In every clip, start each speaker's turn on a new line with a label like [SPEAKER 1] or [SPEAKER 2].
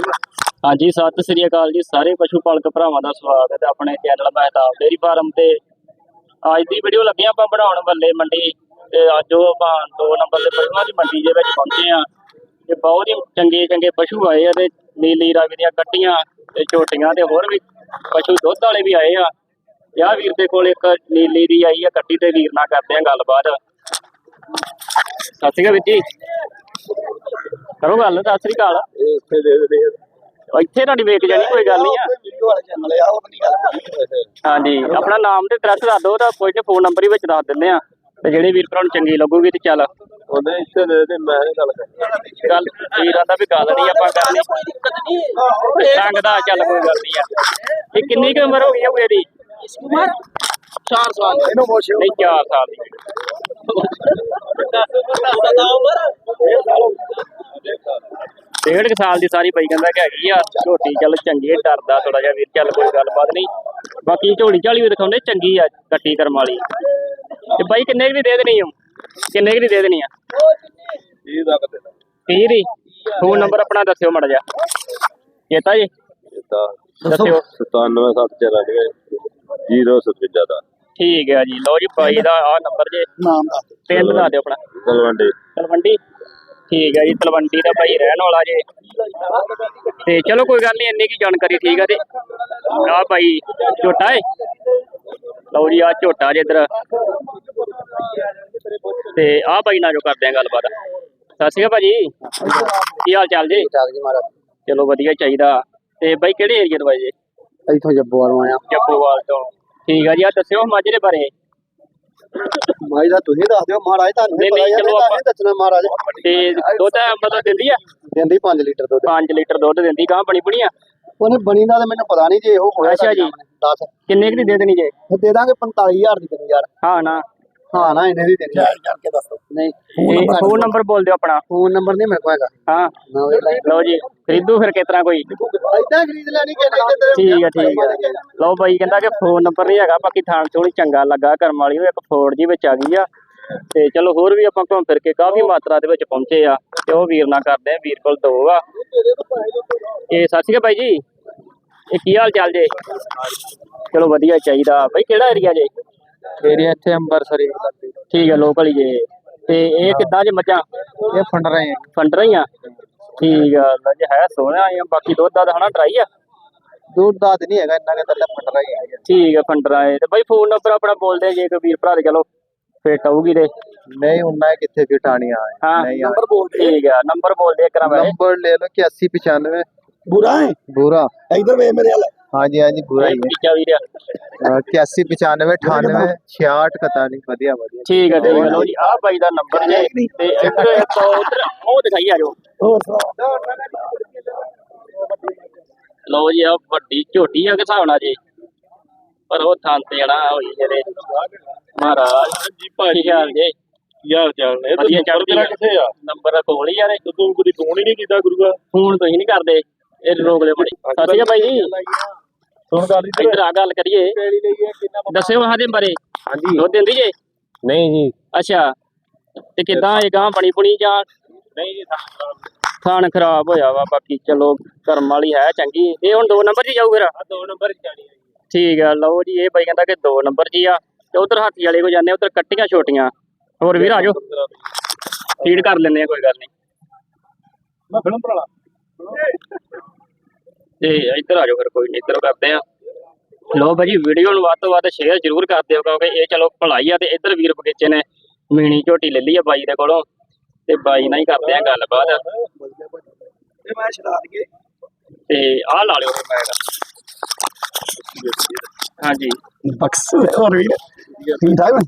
[SPEAKER 1] ਹਾਂਜੀ, ਸਤਿ ਸ੍ਰੀ ਅਕਾਲ ਜੀ। ਸਾਰੇ ਪਸ਼ੂ ਪਾਲਕ ਭਰਾਵਾਂ ਦਾ ਸਵਾਗਤ ਹੈ ਆਪਣੇ ਚੈਨਲ ਮਹਿਤਾਬ ਡੇਰੀ ਫਾਰਮ ਤੇ। ਅੱਜ ਦੀ ਵੀਡੀਓ ਲੱਗੇ ਆਪਾਂ ਬਣਾਉਣ ਵੱਲੇ ਮੰਡੀ ਤੇ ਅੱਜ ਉਹ ਆਪਾਂ ਦੋ ਨੰਬਰ ਦੇ ਪਸ਼ੂਆਂ ਦੀ ਮੰਡੀ ਦੇ ਵਿੱਚ ਪਹੁੰਚੇ ਆ ਤੇ ਬਹੁਤ ਹੀ ਚੰਗੇ ਚੰਗੇ ਪਸ਼ੂ ਆਏ ਆ ਤੇ ਨੀਲੀ ਰੰਗ ਦੀਆਂ ਕੱਟੀਆਂ ਤੇ ਝੋਟੀਆਂ ਤੇ ਹੋਰ ਵੀ ਪਸ਼ੂ ਦੁੱਧ ਵਾਲੇ ਵੀ ਆਏ ਆ। ਯਾ ਵੀਰ ਦੇ ਕੋਲ ਇੱਕ ਨੀਲੀ ਦੀ ਆਈ ਆ, ਕੱਟੀ ਤੇ ਵੀਰ ਨਾਲ ਕਰਦੇ ਆ ਗੱਲਬਾਤ। ਸਤਿ ਸ਼੍ਰੀ ਅਕਾਲ ਵੀਰ ਜੀ। ਕਰੋ ਗੱਲ ਸਤਿ ਸ੍ਰੀ ਅਕਾਲ।
[SPEAKER 2] ਇੱਥੇ ਦੇ ਦੇ
[SPEAKER 1] ਇੱਥੇ ਤੁਹਾਡੀ ਵੇਖ ਜਾਣੀ ਕੋਈ ਗੱਲ ਨਹੀਂ ਆ। ਹਾਂਜੀ ਆਪਣਾ ਨਾਮ ਤੇ ਐਡਰੈਸ ਦੱਸ ਦਿਓ ਤਾਂ ਕੋਈ ਤੇ ਫੋਨ ਨੰਬਰ ਹੀ ਵਿੱਚ ਦੱਸ ਦਿੰਦੇ ਆ। ਤੇ ਜਿਹੜੇ ਵੀਰ ਭਰਾ ਨੂੰ ਚੰਗੀ ਲੱਗੂਗੀ ਤੇ ਚੱਲ।
[SPEAKER 2] ਉਹਨੇ ਇੱਥੇ ਦੇ ਮੈਂ ਗੱਲ ਕਰਨੀ।
[SPEAKER 1] ਗੱਲ ਵੀਰਾਂ ਦਾ ਵੀ ਗੱਲ ਨਹੀਂ ਆਪਾਂ ਕਰਨੀ
[SPEAKER 3] ਕੋਈ ਦਿੱਕਤ
[SPEAKER 1] ਨਹੀਂ ਲੰਘਦਾ ਚੱਲ ਕੋਈ ਗੱਲ ਨਹੀਂ ਆ। ਇਹ ਕਿੰਨੀ ਕੁ ਉਮਰ ਹੋ ਗਈ
[SPEAKER 3] ਆ 4 ਸਾਲ
[SPEAKER 2] ਇਹਨੂੰ ਪੁੱਛ
[SPEAKER 1] ਨਹੀਂ 4 ਸਾਲ ਦੀ ਡੇਢ ਸਾਲ ਦੀ ਸਾਰੀ ਪਈ ਕਹਿੰਦਾ ਕਿ ਹੈਗੀ ਆ। ਝੋਟੀ ਚੱਲ ਚੰਗੀ ਡਰਦਾ ਥੋੜਾ ਜਿਹਾ ਵੀਰ ਚੱਲ ਕੋਈ ਗੱਲਬਾਤ ਨਹੀਂ। ਬਾਕੀ ਝੋਲੀ ਝਾਲੀ ਵੀ ਦਿਖਾਉਂਦੇ ਚੰਗੀ ਆ ਕੱਟੀ ਕਰਮ ਵਾਲੀ। ਤੇ ਬਾਈ ਕਿੰਨੇ ਕੁ ਦੇ ਦੇਣੀ ਆ? ਕਿੰਨੇ ਕੁ ਦੀ ਦੇ ਦੇਣੀ ਆ?
[SPEAKER 2] ਇਹ ਦੀ
[SPEAKER 1] ਫੋਨ ਨੰਬਰ ਆਪਣਾ ਦੱਸਿਓ ਮੜ ਜਾ? ਚੇਤਾ। ਜੀ ਇਹ
[SPEAKER 2] ਤਾਂ
[SPEAKER 1] ਦੱਸਿਓ
[SPEAKER 2] 97794 057
[SPEAKER 1] ਠੀਕ ਹੈ ਜੀ। ਲਓ ਜੀ ਬਾਈ ਦਾ ਆ ਨੰਬਰ ਜੇ।
[SPEAKER 2] ਨਾਮ ਦਾ
[SPEAKER 1] ਪਿੰਡ ਲਾ ਦਿਓ ਆਪਣਾ।
[SPEAKER 2] ਤਲਵੰਡੀ।
[SPEAKER 1] ਤਲਵੰਡੀ? ਠੀਕ ਹੈ ਜੀ ਤਲਵੰਡੀ ਦਾ ਭਾਈ ਰਹਿਣ ਵਾਲਾ ਜੇ। ਤੇ ਚਲੋ ਕੋਈ ਗੱਲ ਨਹੀਂ ਇੰਨੀ ਕੀ ਜਾਣਕਾਰੀ ਠੀਕ ਹੈ ਤੇ। ਆ ਭਾਈ ਝੋਟਾ ਏ। ਲਓ ਜੀ ਆ ਝੋਟਾ ਜੇ ਇਧਰ। ਤੇ ਆ ਭਾਈ ਨਾਲ ਜੋ ਕਰਦੇ ਆ ਗੱਲਬਾਤ। ਸਤਿ ਸ਼੍ਰੀ ਅਕਾਲ ਭਾਜੀ। ਕੀ ਹਾਲ ਚਾਲ ਜੀ?
[SPEAKER 2] ਠਾਕ ਜੀ ਮਹਾਰਾਜ।
[SPEAKER 1] ਚਲੋ ਵਧੀਆ ਚਾਹੀਦਾ। ਤੇ ਬਾਈ ਕਿਹੜੇ ਏਰੀਆ ਤੋਂ ਬਾਈ ਜੀ?
[SPEAKER 2] ਇੱਥੋਂ ਜੱਬੋਵਾਲ ਆਇਆ
[SPEAKER 1] ਜੱਪੋਵਾਲ ਤੋਂ। ਠੀਕ ਹੈ ਜੀ ਆ ਦੱਸਿਓ ਮਾਝੇ ਦੇ ਬਾਰੇ।
[SPEAKER 2] ਮਾਈ ਦਾ ਤੁਸੀਂ ਦੱਸ ਦਿਓ ਮਹਾਰਾਜ ਤੁਹਾਨੂੰ
[SPEAKER 1] ਨਹੀਂ, ਨਹੀਂ, ਚਲੋ ਆਪਾਂ-
[SPEAKER 2] ਦੱਸਣਾ ਮਹਾਰਾਜ।
[SPEAKER 1] ਤੇ ਦੁੱਧ ਮਤਲਬ ਦਿੰਦੀ ਆ?
[SPEAKER 2] ਦਿੰਦੀ 5 ਲੀਟਰ ਦੁੱਧ।
[SPEAKER 1] 5 ਲੀਟਰ ਦੁੱਧ ਦਿੰਦੀ ਗਾਂ ਬਣੀ ਬਣੀ ਆ?
[SPEAKER 2] ਉਹਨੇ ਬਣੀ ਦਾ ਤਾਂ ਮੈਨੂੰ ਪਤਾ ਨਹੀਂ ਜੇ ਉਹ ਹੋਇਆ
[SPEAKER 1] ਅੱਛਾ ਜੀ।
[SPEAKER 2] 10
[SPEAKER 1] ਕਿੰਨੇ ਕੁ ਦੀ ਦੇ ਦੇਣੀ ਜੇ?
[SPEAKER 2] ਦੇ ਦਾਂਗੇ 45000 ਦੀ ਤੈਨੂੰ ਯਾਰ।
[SPEAKER 1] ਹਾਂ ਨਾ।
[SPEAKER 2] ਹਾਂ ਨਾ ਇਹਨੇ ਦੀ ਦੇਣੀ ਕਰਕੇ ਦੱਸੋ। ਨਹੀਂ
[SPEAKER 1] ਫੋਨ ਨੰਬਰ ਬੋਲ ਦਿਓ ਆਪਣਾ।
[SPEAKER 2] ਫੋਨ ਨੰਬਰ ਨਹੀਂ ਮੇਰੇ ਕੋਲ ਹੈਗਾ।
[SPEAKER 1] ਹਾਂ। ਲਓ ਜੀ ਖਰੀਦੂ ਫਿਰ ਕਿਸ ਤਰ੍ਹਾਂ ਕੋਈ
[SPEAKER 2] ਇਦਾਂ ਖਰੀਦ ਲੈਣੀ ਕਿ ਨਹੀਂ ਤੇ
[SPEAKER 1] ਠੀਕ ਹੈ ਠੀਕ ਹੈ ਲਓ ਬਾਈ ਕਹਿੰਦਾ ਕਿ ਫੋਨ ਨੰਬਰ ਨਹੀਂ ਹੈਗਾ ਬਾਕੀ ਥਾਣ ਥੋੜੀ ਚੰਗਾ ਲੱਗਾ ਕਰਮ ਵਾਲੀ ਇੱਕ ਫੋੜ ਜੀ ਵਿੱਚ ਆ ਗਈ ਆ। ਤੇ ਚਲੋ ਹੋਰ ਵੀ ਆਪਾਂ ਘੁੰਮ ਫਿਰ ਕੇ ਕਾਫੀ ਮਾਤਰਾ ਦੇ ਵਿੱਚ ਪਹੁੰਚੇ ਆ ਤੇ ਉਹ ਵੀਰ ਨਾਲ ਕਰਦੇ ਆ ਵੀਰ ਕੋਲ ਦੋ ਆ। ਇਹ ਸਤਿ ਸ਼੍ਰੀ ਅਕਾਲ ਬਾਈ ਜੀ। ਇਹ ਕੀ ਹਾਲ ਚਾਲ ਜੇ? ਚਲੋ ਵਧੀਆ ਚਾਹੀਦਾ। ਬਾਈ ਕਿਹੜਾ ਏਰੀਆ ਜੇ?
[SPEAKER 2] ਡੇਰੀ ਇੱਥੇ ਅੰਬਰਸਰੀ ਲੱਗਦੀ
[SPEAKER 1] ਠੀਕ ਹੈ ਲੋਕਲ ਹੀ ਜੇ ਤੇ ਇਹ ਕਿੱਦਾਂ ਜੇ ਮੱਝਾਂ?
[SPEAKER 2] ਇਹ ਫੰਡ ਰਹੇ ਆ।
[SPEAKER 1] ਫੰਡ ਰਹੀਆਂ ਠੀਕ ਆ ਲੱਜ ਹੈ ਸੋਹਣਾ ਆ ਬਾਕੀ ਦੁੱਧ ਦਾ ਹਨਾ ਡਰਾਈ ਆ?
[SPEAKER 2] ਦੂਰ ਦਾ ਨਹੀਂ ਹੈਗਾ ਇੰਨਾ ਕਿ ਤਾਂ ਫੰਡ ਰਹੀ ਹੈ
[SPEAKER 1] ਠੀਕ ਆ ਫੰਡ ਰਹੇ। ਤੇ ਬਾਈ ਫੋਨ ਨੰਬਰ ਆਪਣਾ ਬੋਲ ਦੇ ਜੇ ਕੋਈ ਵੀਰ ਭਰਾ ਦੇ ਚਲੋ ਫਿੱਟ ਆਊਗੀ ਤੇ।
[SPEAKER 2] ਨਹੀਂ ਉਹਨਾਂ ਕਿੱਥੇ ਫਿੱਟ ਆ?
[SPEAKER 1] ਹਾਂ ਨੰਬਰ ਬੋਲ ਠੀਕ ਆ ਨੰਬਰ ਬੋਲ ਦੇ ਕਰਾਂ ਮੈਂ
[SPEAKER 2] ਨੰਬਰ ਲੈ ਲਓ 8195
[SPEAKER 3] ਬੁਰਾ ਹੈ?
[SPEAKER 2] ਬੁਰਾ।
[SPEAKER 3] ਇਧਰ ਵੇ ਮੇਰੇ ਵਾਲਾ।
[SPEAKER 2] ਹਾਂਜੀ ਹਾਂਜੀ ਬੂਰਾ ਹੀ
[SPEAKER 1] ਤੀਜਾ ਵੀਰ ਆ
[SPEAKER 2] ਹੈ 8195 98 66 ਪਤਾ ਨਹੀਂ ਵਧੀਆ ਵਧੀਆ।
[SPEAKER 1] ਠੀਕ ਆ ਠੀਕ ਆ ਲਓ ਜੀ ਆਹ ਬਾਈ ਦਾ ਨੰਬਰ ਜੇ ਤੇ ਇੱਧਰ ਇੱਕ ਉਧਰ ਉਹ ਦਿਖਾਈ ਆ ਜੋ ਲਓ ਜੀ ਆ ਵੱਡੀ ਝੋਟੀ ਆ ਕਿ ਹਿਸਾਬ ਨਾਲ ਜੀ। ਪਰ ਉਹ ਥਾਂ ਤੇ ਜਣਾ ਹੋਈ ਜਿਹੜੇ ਮਹਾਰਾਜ ਜੀ ਭਾਈ ਹਾਲ ਜੇ।
[SPEAKER 4] ਕੀ ਹਾਲ ਚਾਲ ਨੇ ਤੇ
[SPEAKER 1] ਵਧੀਆ
[SPEAKER 4] ਨੰਬਰ ਤੇਰਾ ਕਿੱਥੇ ਆ?
[SPEAKER 1] ਨੰਬਰ ਕੋਲ ਹੀ ਯਾਰ
[SPEAKER 4] ਤੇ ਕਦੀ ਫੋਨ ਹੀ ਨਹੀਂ ਕੀਤਾ ਗੁਰੂਆ?
[SPEAKER 1] ਫੋਨ ਤੁਸੀਂ ਨਹੀਂ ਕਰਦੇ ਇਹ ਰੋਕ ਲਿਓ ਬੜੀ ਸਤਿ ਸ਼੍ਰੀ ਅਕਾਲ ਬਾਈ ਜੀ।
[SPEAKER 4] ਸੁਣ ਗੱਲ
[SPEAKER 1] ਇੱਧਰ। ਆ ਗੱਲ ਕਰੀਏ। ਦੱਸਿਓ ਹਾਂ ਦੇ ਬਾਰੇ।
[SPEAKER 4] ਹਾਂਜੀ।
[SPEAKER 1] ਦੁੱਧ ਦਿੰਦੀ ਜੇ?
[SPEAKER 4] ਨਹੀਂ ਜੀ।
[SPEAKER 1] ਅੱਛਾ। ਤੇ ਕਿਦਾਂ ਇਹ ਗਾਂ ਬਣੀ ਬੁਣੀ ਜਾਂ
[SPEAKER 4] ਨਹੀਂ ਜੀ
[SPEAKER 1] ਖਾਣ ਖਰਾਬ ਹੋਇਆ ਵਾ ਬਾਕੀ ਚਲੋ ਕਰਮ ਵਾਲੀ ਹੈ ਚੰਗੀ। ਇਹ ਹੁਣ ਦੋ ਨੰਬਰ 'ਚ ਜਾਊ ਫਿਰ?
[SPEAKER 4] ਦੋ ਨੰਬਰ ਜਾਣੀ ਹੈ
[SPEAKER 1] ਠੀਕ ਆ ਲਓ ਜੀ ਇਹ ਬਾਈ ਕਹਿੰਦਾ ਕਿ ਦੋ ਨੰਬਰ 'ਚ ਹੀ ਆ। ਤੇ ਉਧਰ ਹਾਥੀ ਵਾਲੇ ਕੋ ਜਾਂਦੇ ਉਧਰ ਕੱਟੀਆਂ ਛੋਟੀਆਂ। ਹੋਰ ਵੀਰ ਆ ਜਾਓ। ਫੀਡ ਕਰ ਲੈਂਦੇ ਆ ਕੋਈ ਗੱਲ ਨਹੀਂ।
[SPEAKER 4] ਮੈਂ ਫਿਲਮ ਭਰਾ
[SPEAKER 1] ਤੇ ਇੱਧਰ ਆ ਜਾਓ ਫਿਰ ਕੋਈ ਨਹੀਂ ਇੱਧਰ ਕਰਦੇ ਆ। ਲੋ ਭਾਜੀ ਵੀਡੀਓ ਨੂੰ ਵੱਧ ਤੋਂ ਸ਼ੇਅਰ ਜ਼ਰੂਰ ਕਰ ਦਿਓ ਕਿਉਂਕਿ ਇਹ ਚਲੋ ਭਲਾਈ ਆ ਤੇ ਇੱਧਰ ਵੀਰ ਬਗੀਚੇ ਨੇ ਮੀਣੀ ਝੋਟੀ ਲੈ ਲਈ ਆ ਬਾਈ ਦੇ ਕੋਲੋਂ ਤੇ ਬਾਈ ਨਾਲ ਹੀ ਕਰਦੇ ਆ ਗੱਲਬਾਤ। ਤੇ ਆਹ ਲਾ ਲਿਓ ਹਾਂਜੀ।
[SPEAKER 3] ਬਕਸ ਹੋਰ ਵੀ ਠੀਕ
[SPEAKER 1] ਠਾਕ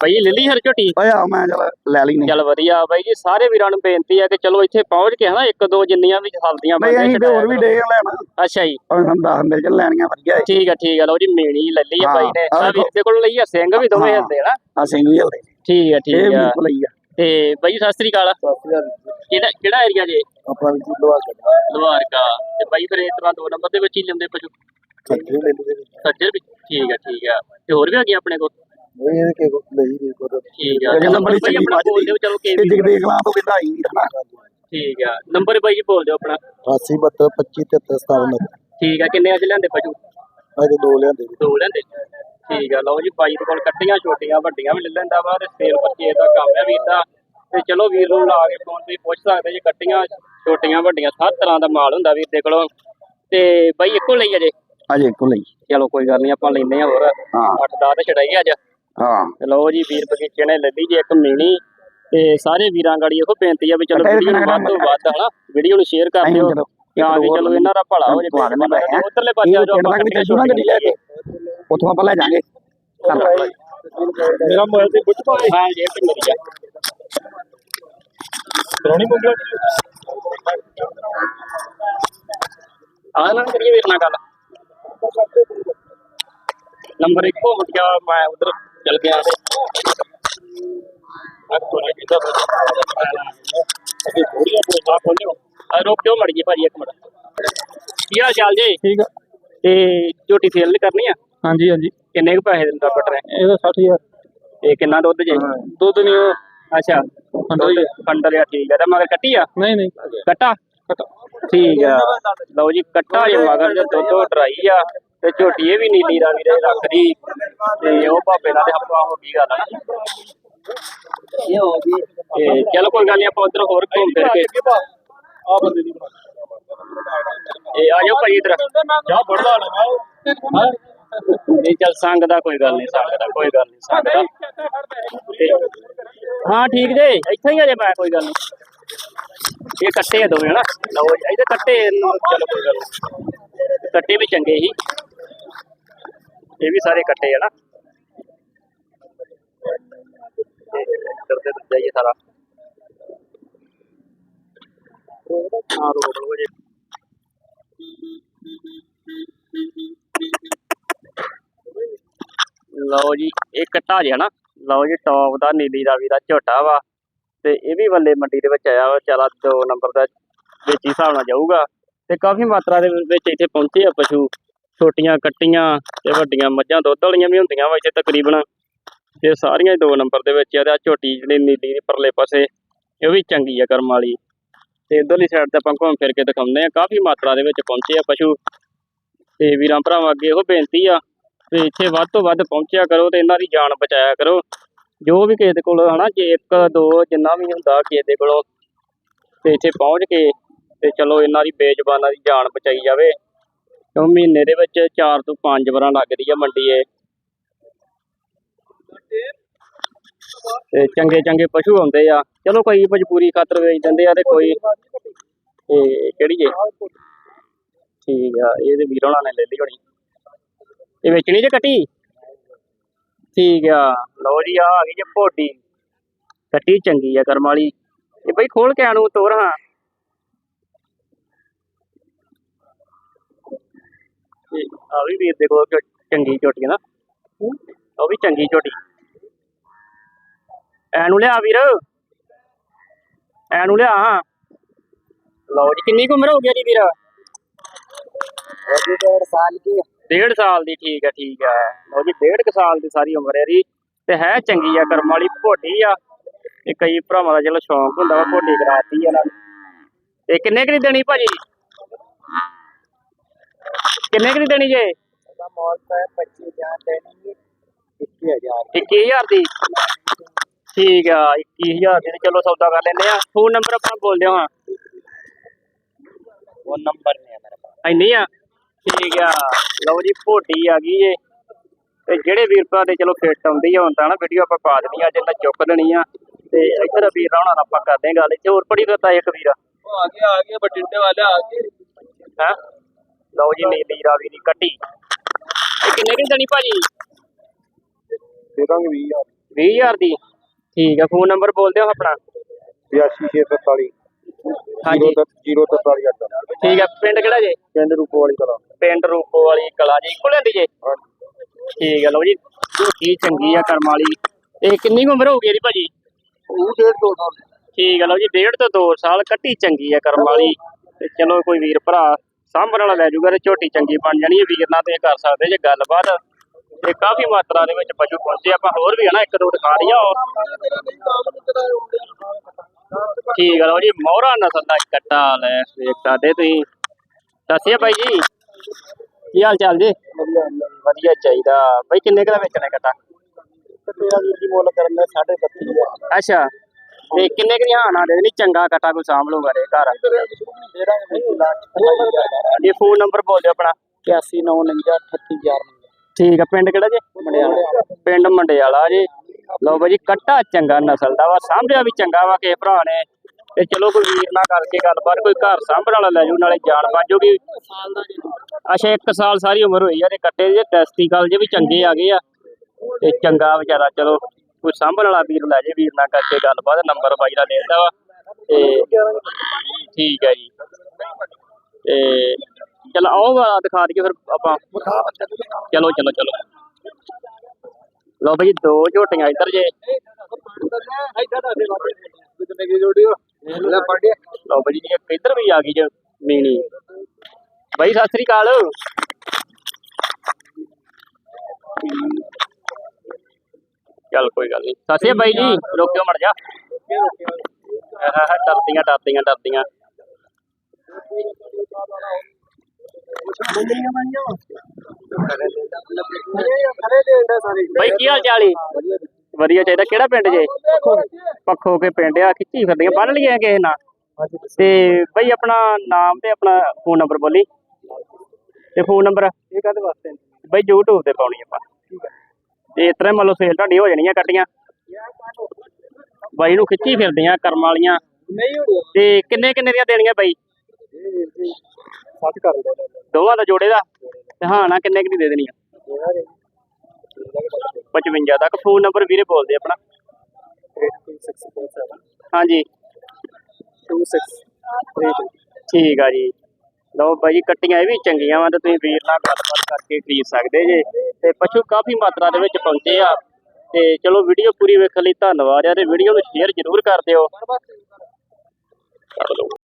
[SPEAKER 1] ਭਾਈ ਲੈ ਲਈ ਹਰ ਝੋਟੀ?
[SPEAKER 3] ਓਏ ਆ ਮੈਂ ਚੱਲ ਲੈ ਲਈ
[SPEAKER 1] ਨਹੀਂ। ਵਧੀਆ ਬਾਈ ਜੀ ਸਾਰੇ ਵੀਰਾਂ ਨੂੰ ਬੇਨਤੀ ਹੈ ਕਿ ਚਲੋ ਇੱਥੇ ਪਹੁੰਚ ਕੇ ਹਨਾ ਇੱਕ ਦੋ ਜਿੰਨੀਆਂ ਵੀ ਹਲਦੀਆਂ
[SPEAKER 3] ਨਹੀਂ ਤੇ ਹੋਰ ਵੀ ਡੇ ਲੈਣਾ।
[SPEAKER 1] ਅੱਛਾ ਜੀ।
[SPEAKER 3] ਉਹ ਸਾਨੂੰ 10 ਮਿਲ ਚ ਲੈਣੀਆਂ ਵਧੀਆ ਹੈ।
[SPEAKER 1] ਠੀਕ ਆ ਠੀਕ ਆ ਲਓ ਜੀ ਮੇਣੀ ਲੈ ਲਈ ਆ
[SPEAKER 3] ਹਾਂ,
[SPEAKER 1] ਨੇ।
[SPEAKER 3] ਆਹ
[SPEAKER 1] ਸਭ ਦੇਖੋ। ਕੋਲ ਲਈ ਆ ਸਿੰਘ ਵੀ ਦੋਵੇਂ ਹਿੱਲਦੇ ਆ
[SPEAKER 3] ਨਾ। ਸਿੰਘ ਵੀ ਹਲਦੇ।
[SPEAKER 1] ਠੀਕ ਆ ਠੀਕ
[SPEAKER 3] ਵੀ
[SPEAKER 1] ਆ।
[SPEAKER 3] ਲਈ ਆ।
[SPEAKER 1] ਤੇ ਬਾਈ ਜੀ ਸਤਿ ਸ੍ਰੀ ਅਕਾਲ। ਕਿਹੜਾ ਕਿਹੜਾ ਏਰੀਆ ਜੇ?
[SPEAKER 3] ਆਪਾਂ ਵੀ ਦੁਆ ਕਰਦੇ
[SPEAKER 1] ਲਵਾਰਕਾ ਤੇ ਬਾਈ ਫਿਰ ਇਸ ਤਰ੍ਹਾਂ ਦੋ ਨੰਬਰ ਦੇ ਵਿੱਚ ਹੀ ਲੈਂਦੇ ਪਸ਼ੂ। ਸੱਜੇ ਵਿੱਚ। ਠੀਕ ਆ ਠੀਕ ਆ। ਤੇ ਹੋਰ ਵੀ ਆ ਗਏ ਆਪਣੇ ਕੋਲ?
[SPEAKER 2] ਇਹ ਕੇ ਲਈ ਵੀ ਕੋ
[SPEAKER 1] ਠੀਕ ਆ।
[SPEAKER 3] ਇਹ
[SPEAKER 1] ਚਲੋ
[SPEAKER 3] ਨੰਬਰ ਹੀ
[SPEAKER 1] ਬਾਈ
[SPEAKER 3] ਚੰਗੀ
[SPEAKER 1] ਆਪਣਾ
[SPEAKER 3] ਬਾਤ
[SPEAKER 1] ਬੋਲ ਦਿਓ ਚਲੋ ਕਿ
[SPEAKER 3] ਇਹ ਜਗਦੇਖ ਲਾਂ ਤੋਂ ਵਿਦਾਈ ਨਾ।
[SPEAKER 1] ਠੀਕ ਆ। ਨੰਬਰ ਬਾਈ ਜੀ ਬੋਲ ਦਿਓ ਆਪਣਾ।
[SPEAKER 3] 88 72 25 73 97
[SPEAKER 1] ਠੀਕ ਆ ਕਿੰਨੇ ਅੱਜ ਲਿਆਂਦੇ ਪਸ਼ੂ
[SPEAKER 3] ਅਜੇ ਦੋ ਲਿਆਂਦੇ ਜੀ
[SPEAKER 1] ਦੋ ਲੈਂਦੇ ਠੀਕ ਆ ਲਓ ਜੀ ਬਾਈ ਦੇ ਕੋਲ ਕੱਟੀਆਂ ਛੋਟੀਆਂ ਵੱਡੀਆਂ ਵੀ ਲੈ ਲੈਂਦਾ ਵਾ ਤੇ ਸੇਲ ਪਰਚੇਜ ਦਾ ਕੰਮ ਹੈ ਵੀਰ ਦਾ। ਤੇ ਚਲੋ ਵੀਰ ਨੂੰ ਲਾ ਕੇ ਫੋਨ ਤੇ ਪੁੱਛ ਸਕਦੇ ਜੀ ਕੱਟੀਆਂ ਛੋਟੀਆਂ ਵੱਡੀਆਂ ਹਰ ਤਰ੍ਹਾਂ ਦਾ ਮਾਲ ਹੁੰਦਾ ਵੀਰ ਦੇ ਕੋਲੋਂ। ਤੇ ਬਾਈ ਇੱਕੋ ਲਈ ਅਜੇ
[SPEAKER 3] ਇੱਕੋ ਲਈ।
[SPEAKER 1] ਚਲੋ ਕੋਈ ਗੱਲ ਨਹੀਂ ਆਪਾਂ ਲੈਨੇ ਆ ਹੋਰ।
[SPEAKER 3] ਹਾਂ।
[SPEAKER 1] ਅੱਠ ਦਾ ਤੇ ਛੜਾਈ ਅੱਜ।
[SPEAKER 3] ਹਾਂ।
[SPEAKER 1] ਲਓ ਜੀ ਵੀਰ ਬਗੀਚੇ ਨੇ ਲੈ ਲਈ ਜੀ ਇੱਕ ਮੀਣੀ ਤੇ ਸਾਰੇ ਵੀਰਾਂ ਗਾੜੀ ਇਹੋ ਬੇਨਤੀ ਆ ਵੀ ਚਲੋ ਵੀਡੀਓ ਨੂੰ ਵੱਧ ਤੋਂ ਵੱਧ ਹਨਾ ਵੀਡੀਓ ਨੂੰ ਸ਼ੇਅਰ ਕਰ ਦਿਓ। ਤਾਂ ਕਿ ਚਲੋ ਇਹਨਾਂ ਦਾ ਭਲਾ ਹੋ
[SPEAKER 3] ਪੈਸੇ।
[SPEAKER 1] ਉਧਰਲੇ ਪਾਸੇ ਆ ਜਾਓ
[SPEAKER 3] ਗੱਡੀ ਲੈ ਕੇ ਉੱਥੋਂ ਆਪਾਂ ਲੈ ਜਾਾਂਗੇ।
[SPEAKER 4] ਮੇਰਾ ਮੋਬਾਈਲ ਤੇ ਬੁੱਝ ਪਾ
[SPEAKER 1] ਹਾਂ ਜੇ ਤੇ ਮੇਰੀ ਆ।
[SPEAKER 4] ਕਰੋਣੀ ਮੁੰਡਾ
[SPEAKER 1] ਆ ਨਾ ਕਰੀਏ ਵੀਰ ਨਾਲ ਗੱਲ। ਨੰਬਰ ਇੱਕ ਹੋ ਗਿਆ ਮੈਂ ਉਧਰ ਚਲ ਗਿਆ ਤੇ ਆ ਕੋਲੇ ਕਿਦਾ ਅਗੇ ਥੋੜੀਆਂ ਬੋਲਾ ਬੋਲਿਓ ਆ ਰੋਕ ਦਿਓ ਮੜ ਜੀ ਭਾਜੀ ਇੱਕ ਮਿੰਟ ਕੀ ਹਾਲ ਚਾਲ ਜੀ
[SPEAKER 4] ਠੀਕ ਆ
[SPEAKER 1] ਤੇ ਝੋਟੀ ਸੇਲ ਕਰਨੀ ਆ
[SPEAKER 4] ਹਾਂਜੀ ਹਾਂਜੀ
[SPEAKER 1] ਕਿੰਨੇ ਕੁ ਪੈਸੇ ਦਿੰਦਾ ਪਟ ਰਹੇ
[SPEAKER 4] ਇਹਦਾ 60000
[SPEAKER 1] ਤੇ ਕਿੰਨਾ ਦੁੱਧ ਜੇ
[SPEAKER 4] ਦੁੱਧ ਨਹੀਂ ਉਹ
[SPEAKER 1] ਅੱਛਾ
[SPEAKER 4] ਫੰਡਰ ਹੀ ਆ।
[SPEAKER 1] ਫੰਡਰ ਆ ਠੀਕ ਆ ਤੇ ਮਗਰ ਕੱਟੀ ਆ
[SPEAKER 4] ਨਹੀਂ ਨਹੀਂ
[SPEAKER 1] ਕੱਟਾ ਠੀਕ ਆ ਲਓ ਜੀ ਕੱਟਾ ਜੇ ਮਗਰ ਜੇ ਦੁੱਧ ਉਹ ਡਰਾਈ ਆ ਤੇ ਝੋਟੀ ਇਹ ਵੀ ਨੀਲੀ ਰਾਵੀ ਦੇ ਰੱਖਦੀ ਤੇ ਉਹ ਭਾਪੇ ਨਾਲ ਤੇ ਹੱਪਾ ਹੋ ਗਈ ਗੱਲ ਨਾ। ਇਹ ਹੋ ਗਈ। ਤੇ ਚਲ ਕੋਈ ਗੱਲ ਨਹੀਂ ਆਪਾਂ ਉਧਰ ਹੋਰ ਘੁੰਮ ਫਿਰ ਕੇ।
[SPEAKER 4] ਆ ਬੰਦੇ ਦੀ
[SPEAKER 1] ਇਹ ਆ ਜਾਓ ਭਾਈ ਇਧਰ।
[SPEAKER 4] ਜਾ ਫੜਦਾ ਲੈਣਾ ਹਾਂ
[SPEAKER 1] ਨਹੀਂ ਚੱਲ ਸੰਗ ਦਾ ਕੋਈ ਗੱਲ ਨਹੀਂ ਸੰਗ ਦਾ ਕੋਈ ਗੱਲ ਨਹੀਂ ਸੰਗ ਦਾ। ਤੇ ਹਾਂ ਠੀਕ ਜੇ ਇੱਥੇ ਹੀ ਆ ਜੇ ਮੈਂ ਕੋਈ ਗੱਲ ਨਹੀਂ ਇਹ ਕੱਟੇ ਆ ਦੋਵੇਂ ਹਨਾ? ਲਓ ਜੀ ਇਹਦੇ ਕੱਟੇ ਨੂੰ ਚਲੋ ਕੋਈ ਗੱਲ ਨੀ। ਕੱਟੇ ਵੀ ਚੰਗੇ ਹੀ ਇਹ ਵੀ ਸਾਰੇ ਕੱਟੇ ਆ ਨਾ ਕਰਦੇ ਤਾਂ ਜਾਈਏ ਸਾਰਾ ਹਾਂ ਰੋਕ ਲਓ ਜੀ ਲਓ ਜੀ ਇਹ ਕੱਟਾ ਜਿਹਾ ਨਾ ਲਓ ਜੀ ਟੌਪ ਦਾ ਨੀਲੀ ਰਾਵੀ ਦਾ ਝੋਟਾ ਵਾ ਤੇ ਇਹ ਵੀ ਵੱਲੇ ਮੰਡੀ ਦੇ ਵਿੱਚ ਆਇਆ ਵਾ ਚਲਾ ਦੋ ਨੰਬਰ ਦਾ ਵਿੱਚ ਹੀ ਹਿਸਾਬ ਨਾਲ ਜਾਊਗਾ ਤੇ ਕਾਫੀ ਮਾਤਰਾ ਦੇ ਵਿੱਚ ਇੱਥੇ ਪਹੁੰਚੇ ਆ ਪਸ਼ੂ ਛੋਟੀਆਂ ਕੱਟੀਆਂ ਤੇ ਵੱਡੀਆਂ ਮੱਝਾਂ, ਦੁੱਧ ਵਾਲੀਆਂ ਵੀ ਹੁੰਦੀਆਂ ਵਾ ਇੱਥੇ ਤਕਰੀਬਨ। ਤੇ ਸਾਰੀਆਂ ਹੀ ਦੋ ਨੰਬਰ ਦੇ ਵਿੱਚ ਆ ਤੇ ਆਹ ਝੋਟੀ ਜਿਹੜੀ ਨੀਲੀ ਦੇ ਪਰਲੇ ਪਾਸੇ, ਇਹ ਵੀ ਚੰਗੀ ਆ ਕਰਮ ਵਾਲੀ। ਤੇ ਇਧਰਲੀ ਸਾਈਡ ਤੇ ਆਪਾਂ ਘੁੰਮ ਫਿਰ ਕੇ ਦਿਖਾਉਂਦੇ ਆ, ਕਾਫੀ ਮਾਤਰਾ ਦੇ ਵਿੱਚ ਪਹੁੰਚੇ ਆ ਪਸ਼ੂ। ਤੇ ਵੀਰਾਂ ਭਰਾਵਾਂ ਅੱਗੇ ਇਹੋ ਬੇਨਤੀ ਆ ਤੇ ਇੱਥੇ ਵੱਧ ਤੋਂ ਵੱਧ ਪਹੁੰਚਿਆ ਕਰੋ ਤੇ ਇਹਨਾਂ ਦੀ ਜਾਨ ਬਚਾਇਆ ਕਰੋ। ਜੋ ਵੀ ਕਿਸੇ ਦੇ ਕੋਲ ਹਨਾ, ਜੇ ਇੱਕ, ਦੋ, ਜਿੰਨਾ ਵੀ ਹੁੰਦਾ ਕਿਸੇ ਦੇ ਕੋਲੋਂ, ਤੇ ਇੱਥੇ ਪਹੁੰਚ ਕੇ ਤੇ ਚਲੋ ਇਹਨਾਂ ਦੀ ਬੇਜ਼ਬਾਨਾਂ ਦੀ ਜਾਨ ਬਚਾਈ ਜਾਵੇ। ਕਿਉਂ ਮਹੀਨੇ ਦੇ ਵਿੱਚ 4 ਤੋਂ 5 ਵਾਰਾਂ ਲੱਗਦੀ ਆ ਮੰਡੀ ਇਹ। ਤੇ ਚੰਗੇ ਚੰਗੇ ਪਸ਼ੂ ਆਉਂਦੇ ਆ। ਚਲੋ ਕੋਈ ਮਜਬੂਰੀ ਖਾਤਰ ਵੇਚ ਦਿੰਦੇ ਆ ਤੇ ਕੋਈ ਤੇ ਕਿਹੜੀ ਜੇ? ਠੀਕ ਆ ਇਹਦੇ ਵੀਰ ਹੋਣਾ ਨੇ ਲੈ ਲਈ ਹੋਣੀ। ਇਹ ਵੇਚਣੀ ਜੇ ਕੱਟੀ? ਠੀਕ ਆ, ਲਓ ਜੀ, ਆ ਆ ਗਈ ਜੇ ਭੋਡੀ। ਕੱਟੀ ਚੰਗੀ ਆ ਕਰਮ ਵਾਲੀ। ਇਹ ਬਈ ਖੋਲ ਕੇ ਆਣੂ ਤੋਰ ਹਾਂ। ਤੇ ਆ ਵੀ ਵੀਰ ਦੇ ਕੋਲ ਝ- ਚੰਗੀ ਝੋਟੀ ਆ ਨਾ। ਉਹ ਵੀ ਚੰਗੀ ਝੋਟੀ ਐਨੂੰ ਲਿਆ ਵੀਰ। ਐਨੂੰ ਲਿਆ। ਹਾਂ ਲਓ ਜੀ, ਕਿੰਨੀ ਕੁ ਉਮਰ ਹੋ ਗਈ ਜੀ ਵੀਰ?
[SPEAKER 3] ਅਜੇ ਡੇਢ ਸਾਲ
[SPEAKER 1] ਡੇਢ ਸਾਲ ਦੀ, ਠੀਕ ਹੈ ਠੀਕ ਹੈ। ਲਓ ਜੀ, ਡੇਢ ਕੁ ਸਾਲ ਦੀ ਸਾਰੀ ਉਮਰ ਹੈ ਇਹਦੀ। ਤੇ ਹੈ ਚੰਗੀ ਆ, ਕਰਮ ਵਾਲੀ ਭੋਟੀ ਆ। ਤੇ ਕਈ ਭਰਾਵਾਂ ਦਾ ਚਲੋ ਸ਼ੌਂਕ ਹੁੰਦਾ ਵਾ, ਭੋਟੀ ਕਰਾਤੀ ਆ ਨੂੰ ਤੇ ਕਿੰਨੇ ਕੁ ਦੀ ਦੇਣੀ ਭਾਜੀ? ਕਿੰਨੇ ਕੁ ਦੀ ਦੇਣੀ ਜੇ?
[SPEAKER 3] ਦਾ ਮੌਲ ਪੈ 25 ਜਾਨ ਦੇਣੀ 21000
[SPEAKER 1] 21000 ਦੀ? ਠੀਕ ਆ 21000 ਦੀ ਚਲੋ ਸੌਦਾ ਕਰ ਲੈਂਦੇ ਆ। ਫੋਨ ਨੰਬਰ ਆਪਣਾ ਬੋਲ ਦਿਓ ਹਾਂ
[SPEAKER 3] ਉਹ ਨੰਬਰ ਨਹੀਂ ਹੈ ਮੇਰੇ ਪਾਸ
[SPEAKER 1] ਇੰਨੀ ਆ? ਠੀਕ ਆ। ਲਓ ਜੀ ਭੋਟੀ ਆ ਗਈ ਏ। ਤੇ ਜਿਹੜੇ ਵੀਰ ਭਰਾ ਦੇ ਚਲੋ ਫਿੱਟ ਆਉਂਦੀ ਆ ਹੁਣ ਤਾਂ ਨਾ ਵੀਡੀਓ ਆਪਾਂ ਪਾ ਦੇਣੀ ਆ ਇਹਨਾਂ ਚੁੱਕ ਦੇਣੀ ਆ। ਤੇ ਇੱਧਰ ਵੀਰ ਰਾਣਾ ਨਾਲ ਆਪਾਂ ਕਰਦੇ ਆਂ ਗੱਲ। ਇੱਥੇ ਹੋਰ ਪੜੀ ਦਿੱਤਾ ਇੱਕ ਵੀਰ।
[SPEAKER 4] ਆ ਗਿਆ ਆ ਗਿਆ ਬਟਿੰਡੇ ਵਾਲੇ ਆ ਗਏ
[SPEAKER 1] ਹੈ? ਲਓ ਜੀ ਨੀਲੀ ਰਾਵੀ ਦੀ ਕੱਟੀ। ਇਹ ਕਿੰਨੇ ਦੀ ਦੇਣੀ ਭਾਜੀ?
[SPEAKER 3] ਦੇ ਦਾਂਗੇ 20000
[SPEAKER 1] 20000 ਦੀ? ਠੀਕ ਆ ਫੋਨ ਨੰਬਰ ਬੋਲ ਦਿਓ ਆਪਣਾ।
[SPEAKER 3] 82643
[SPEAKER 1] ਹਾਂਜੀ।
[SPEAKER 3] 043
[SPEAKER 1] ਠੀਕ ਆ ਪਿੰਡ ਕਿਹੜਾ ਜੇ?
[SPEAKER 3] ਪਿੰਡ ਰੂਪੋ ਵਾਲੀ ਕਲਾ।
[SPEAKER 1] ਪਿੰਡ ਰੂਪੋ ਵਾਲੀ ਕਲਾ ਜੀ ਇੱਕੋ ਲੈਂਦੀ ਜੇ? ਠੀਕ ਆ ਲਓ ਜੀ ਝੋਟੀ ਚੰਗੀ ਆ ਕਰਮ ਵਾਲੀ। ਇਹ ਕਿੰਨੀ ਕੁ ਉਮਰ ਹੋ ਗਈ ਇਹਦੀ ਭਾਜੀ?
[SPEAKER 3] ਉਹ ਡੇਢ ਦੋ ਸਾਲ।
[SPEAKER 1] ਠੀਕ ਆ ਲਓ ਜੀ ਡੇਢ ਤੋਂ 2 ਸਾਲ ਕੱਟੀ ਚੰਗੀ ਆ ਕਰਮ ਵਾਲੀ। ਤੇ ਚਲੋ ਕੋਈ ਵੀਰ ਭਰਾ ਸਾਂਭਣ ਵਾਲਾ ਲੈ ਜੂਗਾ ਤੇ ਝੋਟੀ ਚੰਗੀ ਬਣ ਜਾਣੀ ਹੈ ਵੀਰ ਨਾਲ ਤੇ ਕਰ ਸਕਦੇ ਜੇ ਗੱਲਬਾਤ। ਤੇ ਕਾਫੀ ਮਾਤਰਾ ਦੇ ਵਿੱਚ ਪਸ਼ੂ ਪਹੁੰਚੇ ਆਪਾਂ ਹੋਰ ਵੀ ਹਨਾ ਇੱਕ ਦੋ ਦਿਖਾ ਰਹੀਆਂ ਠੀਕ ਆ ਲਓ ਜੀ ਮੋਹਰਾ ਨਸਲ ਦਾ ਕੱਟਾ ਲੈ ਵੇਖ ਸਕਦੇ ਤੁਸੀਂ। ਦੱਸਿਆ ਬਾਈ ਜੀ। ਕੀ ਹਾਲ ਚਾਲ ਜੀ? ਵਧੀਆ ਚਾਹੀਦਾ। ਬਾਈ ਕਿੰਨੇ ਕੁ ਦਾ ਵੇਚਣਾ ਕੱਟਾ?
[SPEAKER 3] ਤੇਰਾ ਵੀਰ ਦੀ ਮੁੱਲ ਕਰਨ ਦਾ 32000
[SPEAKER 1] ਅੱਛਾ। ਤੇ ਕਿੰਨੇ ਕੁ ਹਾਂ ਨਾ? ਦੇ ਨਹੀਂ, ਚੰਗਾ ਕੱਟਾ ਕੋਈ ਸਾਂਭ ਲੂਗਾ ਰੇ ਘਰ। ਇਹ ਫੋਨ ਨੰਬਰ ਬੋਲ ਦਿਓ ਆਪਣਾ।
[SPEAKER 3] 8199 38000
[SPEAKER 1] ਠੀਕ ਆ, ਪਿੰਡ ਕਿਹੜਾ ਜੀ?
[SPEAKER 3] ਮੰਡਿਆਲਾ
[SPEAKER 1] ਪਿੰਡ ਮੰਡਿਆਲਾ ਜੀ। ਲਓ ਬਾਈ ਕੱਟਾ ਚੰਗਾ ਨਸਲ ਦਾ ਵਾ, ਸਾਂਭਿਆ ਵੀ ਚੰਗਾ ਵਾ, ਕਿਸੇ ਭਰਾ ਨੇ। ਤੇ ਚਲੋ ਕੋਈ ਵੀਰ ਨਾਲ ਕਰਕੇ ਗੱਲਬਾਤ, ਕੋਈ ਘਰ ਸਾਂਭਣ ਵਾਲਾ ਲੈ ਜੂ ਨਾਲੇ ਜਾਣ ਬਚ ਅੱਛਾ 1 ਸਾਲ ਸਾਰੀ ਉਮਰ ਹੋਈ ਆ, ਤੇ ਕੱਟੇ ਜੇ ਟੈਸਟੀਕਲ ਜੇ ਵੀ ਚੰਗੇ ਆ ਗਏ ਆ। ਤੇ ਚੰਗਾ ਵਿਚਾਰਾ, ਚਲੋ। ਕੋਈ ਸਾਂਭਣ ਵਾਲਾ ਵੀਰ ਲੈ ਜੇ ਵੀਰ ਨਾਲ ਕਰਕੇ ਗੱਲਬਾਤ, ਨੰਬਰ ਬਾਈ ਦਾ ਦੇ ਵਾ, ਤੇ ਠੀਕ ਹੈ ਜੀ। ਤੇ ਚਲ ਆਓ ਵਾਲਾ ਦਿਖਾ ਦਈਏ ਫਿਰ ਆਪਾਂ। ਚਲੋ ਚਲੋ ਚਲੋ। ਲਓ ਬਈ, ਦੋ ਝੋਟੀਆਂ ਇੱਧਰ ਜੇ। ਲਓ ਬਈ ਜੀ, ਇੱਕ ਇੱਧਰ ਵੀ ਆ ਗਈ ਜੇ, ਮੀਣੀ। ਬਾਈ, ਸਤਿ ਸ੍ਰੀ ਅਕਾਲ। ਚੱਲ ਕੋਈ ਗੱਲ ਨਹੀਂ ਅਕਾਲ ਬਾਈ ਜੀ ਰੋਕਿਓ ਮੜ ਜਾ। ਆਹ ਡਰਦੀਆਂ ਡਰਦੀਆਂ ਡਰਦੀਆਂ।
[SPEAKER 3] ਸਾਰੇ
[SPEAKER 1] ਬਾਈ ਕੀ ਹਾਲ ਚਾਲ ਈ? ਵਧੀਆ ਚਾਹੀਦਾ। ਕਿਹੜਾ ਪਿੰਡ ਜੇ? ਪੱਖੋ ਕੇ ਪਿੰਡ ਆ ਖਿੱਚੀ ਫਿਰਦੀਆਂ। ਬੰਨ ਲਈਆਂ ਕਿਸੇ ਨਾਲ? ਤੇ ਬਈ ਆਪਣਾ ਨਾਮ ਤੇ ਆਪਣਾ ਫੋਨ ਨੰਬਰ ਬੋਲੀ। ਤੇ ਫੋਨ ਨੰਬਰ?
[SPEAKER 3] ਇਹ ਕਾਹਦੇ ਵਾਸਤੇ?
[SPEAKER 1] ਬਈ YouTube ਤੇ ਪਾਉਣੀ ਆਪਾਂ। ਤੇ ਇਸ ਤਰ੍ਹਾਂ ਮੰਨ ਲਓ ਸੇਲ ਤੁਹਾਡੀ ਹੋ ਜਾਣੀਆਂ ਕੱਟੀਆਂ। ਬਾਈ ਨੂੰ ਖਿੱਚੀ ਫਿਰਦੀਆਂ ਕਰਮ ਵਾਲੀਆਂ। ਤੇ ਕਿੰਨੇ ਕਿੰਨੇ ਦੀਆਂ ਦੇਣੀਆਂ ਬਾਈ?
[SPEAKER 3] ਕਰ
[SPEAKER 1] ਦੋਵਾਂ ਦਾ ਜੋੜੇ ਦਾ? ਤੇ ਹਾਂ ਨਾ ਕਿੰਨੇ ਦੀ ਦੇਣੀਆਂ 55 ਤੱਕ। ਫੋਨ ਨੰਬਰ ਵੀਰੇ ਬੋਲਦੇ ਆਪਣਾ। ਹਾਂਜੀ। ਠੀਕ ਆ ਜੀ। ਲਓ ਬਾਈ ਕੱਟੀਆਂ ਇਹ ਵੀ ਚੰਗੀਆਂ ਵਾ ਤੇ ਤੁਸੀਂ ਵੀਰ ਨਾਲ ਗੱਲਬਾਤ ਕਰਕੇ ਖਰੀਦ ਸਕਦੇ ਜੇ। ਤੇ ਪਸ਼ੂ ਕਾਫੀ ਮਾਤਰਾ ਦੇ ਵਿੱਚ ਪਹੁੰਚੇ ਆ। ਤੇ ਚਲੋ ਵੀਡੀਓ ਪੂਰੀ ਵੇਖਣ ਲਈ ਧੰਨਵਾਦ ਆ ਤੇ ਵੀਡੀਓ ਨੂੰ ਸ਼ੇਅਰ ਜ਼ਰੂਰ ਕਰ ਦਿਓ।